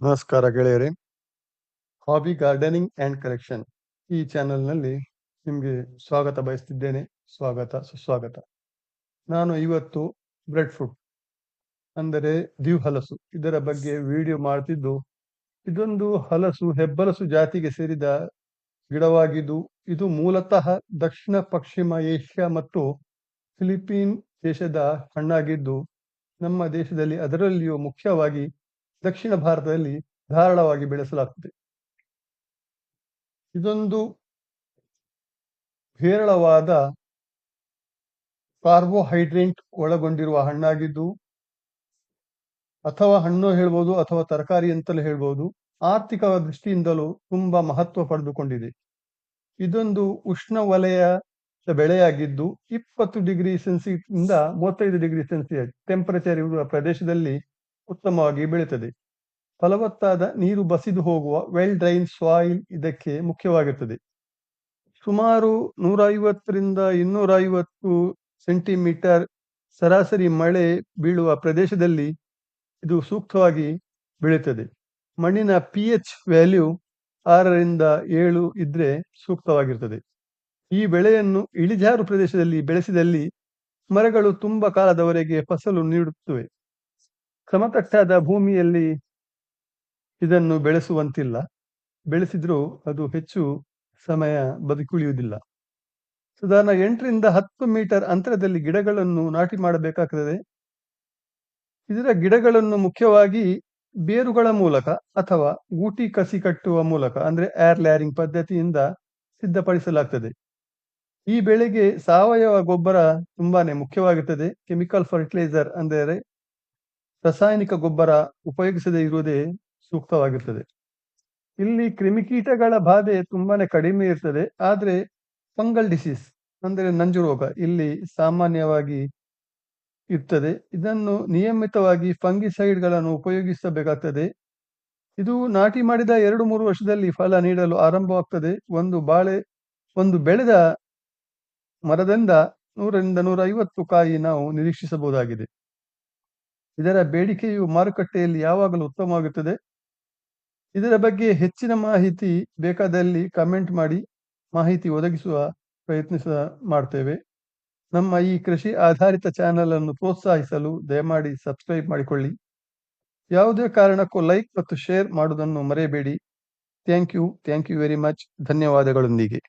ನಮಸ್ಕಾರ ಗೆಳೆಯರೇ. Hobby gardening and collection ಈ ಚಾನೆಲ್ನಲ್ಲಿ ನಿಮಗೆ ಸ್ವಾಗತ ಬಯಸ್ತಿದ್ದೇನೆ. ಸ್ವಾಗತ, ಸುಸ್ವಾಗತ. ನಾನು ಇವತ್ತು ಬ್ರೆಡ್ ಫ್ರೂಟ್ ಅಂದರೆ ದಿವ್ ಹಲಸು. ಇದರ ಬಗ್ಗೆ ವಿಡಿಯೋ ಮಾಡ್ತಿದ್ದು ಇದೊಂದು ಹಲಸು, ಹೆಬ್ಬಲಸು ಜಾತಿಗೆ ಸೇರಿದ ಗಿಡವಾಗಿದ್ದು ಇದು ಮೂಲತಃ ದಕ್ಷಿಣ, ಪಶ್ಚಿಮ ಏಷ್ಯಾ ಮತ್ತು ಫಿಲಿಪೀನ್ ದೇಶದ ಹಣ್ಣಾಗಿದ್ದು ನಮ್ಮ ದೇಶದಲ್ಲಿ ಅದರಲ್ಲಿಯೂ ಮುಖ್ಯವಾಗಿ ದಕ್ಷಿಣ ಭಾರತದಲ್ಲಿ ಧಾರಾಳವಾಗಿ ಬೆಳೆಸಲಾಗ್ತದೆ. ಇದೊಂದು ಹೇರಳವಾದ ಕಾರ್ಬೋಹೈಡ್ರೇಟ್ ಒಳಗೊಂಡಿರುವ ಹಣ್ಣಾಗಿದ್ದು, ಅಥವಾ ಹಣ್ಣು ಹೇಳ್ಬೋದು ಅಥವಾ ತರಕಾರಿ ಅಂತಲೂ ಹೇಳ್ಬೋದು ಆರ್ಥಿಕ ದೃಷ್ಟಿಯಿಂದಲೂ ತುಂಬಾ ಮಹತ್ವ ಪಡೆದುಕೊಂಡಿದೆ. ಇದೊಂದು ಉಷ್ಣವಲಯ ಬೆಳೆಯಾಗಿದ್ದು, ಇಪ್ಪತ್ತು ಡಿಗ್ರಿ ಸೆಲ್ಸಿಯಸ್ ಇಂದ ಮೂವತ್ತೈದು ಡಿಗ್ರಿ ಸೆಲ್ಸಿಯಸ್ ಟೆಂಪರೇಚರ್ ಇರುವ ಪ್ರದೇಶದಲ್ಲಿ ಉತ್ತಮವಾಗಿ ಬೆಳೆಯುತ್ತದೆ ಫಲವತ್ತಾದ ನೀರು ಬಸಿದು ಹೋಗುವ ವೆಲ್ ಡ್ರೈನ್ ಸಾಯಿಲ್ ಇದಕ್ಕೆ ಮುಖ್ಯವಾಗಿರ್ತದೆ ಸುಮಾರು ನೂರ ಐವತ್ತರಿಂದ ಇನ್ನೂರ ಐವತ್ತು ಸೆಂಟಿಮೀಟರ್ ಸರಾಸರಿ ಮಳೆ ಬೀಳುವ ಪ್ರದೇಶದಲ್ಲಿ ಇದು ಸೂಕ್ತವಾಗಿ ಬೆಳೆಯುತ್ತದೆ ಮಣ್ಣಿನ ಪಿ ಎಚ್ ವ್ಯಾಲ್ಯೂ ಆರರಿಂದ ಏಳು ಇದ್ರೆ ಸೂಕ್ತವಾಗಿರ್ತದೆ ಈ ಬೆಳೆಯನ್ನು ಇಳಿಜಾರು ಪ್ರದೇಶದಲ್ಲಿ ಬೆಳೆಸಿದಲ್ಲಿ ಮರಗಳು ತುಂಬಾ ಕಾಲದವರೆಗೆ ಫಸಲು ನೀಡುತ್ತವೆ. ಸಮತಟ್ಟಾದ ಭೂಮಿಯಲ್ಲಿ ಇದನ್ನು ಬೆಳೆಸುವಂತಿಲ್ಲ. ಬೆಳೆಸಿದ್ರೂ ಅದು ಹೆಚ್ಚು ಸಮಯ ಬದುಕುಳಿಯುವುದಿಲ್ಲ. ಸಾಧಾರಣ ಎಂಟರಿಂದ ಹತ್ತು ಮೀಟರ್ ಅಂತರದಲ್ಲಿ ಗಿಡಗಳನ್ನು ನಾಟಿ ಮಾಡಬೇಕಾಗ್ತದೆ. ಇದರ ಗಿಡಗಳನ್ನು ಮುಖ್ಯವಾಗಿ ಬೇರುಗಳ ಮೂಲಕ ಅಥವಾ ಗೂಟಿ ಕಸಿ ಕಟ್ಟುವ ಮೂಲಕ, ಅಂದ್ರೆ ಏರ್ ಲ್ಯಾರಿಂಗ್ ಪದ್ಧತಿಯಿಂದ ಸಿದ್ಧಪಡಿಸಲಾಗ್ತದೆ. ಈ ಬೆಳೆಗೆ ಸಾವಯವ ಗೊಬ್ಬರ ತುಂಬಾನೇ ಮುಖ್ಯವಾಗುತ್ತದೆ. ಕೆಮಿಕಲ್ ಫರ್ಟಿಲೈಸರ್ ಅಂದರೆ ರಾಸಾಯನಿಕ ಗೊಬ್ಬರ ಉಪಯೋಗಿಸದೇ ಇರುವುದೇ ಸೂಕ್ತವಾಗಿರ್ತದೆ ಇಲ್ಲಿ ಕ್ರಿಮಿಕೀಟಗಳ ಬಾಧೆ ತುಂಬಾನೇ ಕಡಿಮೆ ಇರ್ತದೆ. ಆದ್ರೆ ಫಂಗಲ್ ಡಿಸೀಸ್ ಅಂದರೆ ನಂಜು ರೋಗ ಇಲ್ಲಿ ಸಾಮಾನ್ಯವಾಗಿ ಇರ್ತದೆ. ಇದನ್ನು ನಿಯಮಿತವಾಗಿ ಫಂಗಿಸೈಡ್ಗಳನ್ನು ಉಪಯೋಗಿಸಬೇಕಾಗ್ತದೆ. ಇದು ನಾಟಿ ಮಾಡಿದ ಎರಡು ಮೂರು ವರ್ಷದಲ್ಲಿ ಫಲ ನೀಡಲು ಆರಂಭವಾಗ್ತದೆ. ಒಂದು ಬಾಳೆ, ಒಂದು ಬೆಳೆದ ಮರದಿಂದ ನೂರರಿಂದ ನೂರ ಐವತ್ತು ಕಾಯಿ ನಾವು ನಿರೀಕ್ಷಿಸಬಹುದಾಗಿದೆ. ಇದರ ಬೇಡಿಕೆಯು ಮಾರುಕಟ್ಟೆಯಲ್ಲಿ ಯಾವಾಗಲೂ ಉತ್ತಮವಾಗುತ್ತದೆ. ಇದರ ಬಗ್ಗೆ ಹೆಚ್ಚಿನ ಮಾಹಿತಿ ಬೇಕಾದಲ್ಲಿ ಕಮೆಂಟ್ ಮಾಡಿ, ಮಾಹಿತಿ ಒದಗಿಸುವ ಪ್ರಯತ್ನಿಸ ಮಾಡ್ತೇವೆ. ನಮ್ಮ ಈ ಕೃಷಿ ಆಧಾರಿತ ಚಾನೆಲ್ ಅನ್ನು ಪ್ರೋತ್ಸಾಹಿಸಲು ದಯಮಾಡಿ ಸಬ್ಸ್ಕ್ರೈಬ್ ಮಾಡಿಕೊಳ್ಳಿ. ಯಾವುದೇ ಕಾರಣಕ್ಕೂ ಲೈಕ್ ಮತ್ತು ಶೇರ್ ಮಾಡುವುದನ್ನು ಮರೆಯಬೇಡಿ. Thank you thank you very much ಧನ್ಯವಾದಗಳೊಂದಿಗೆ.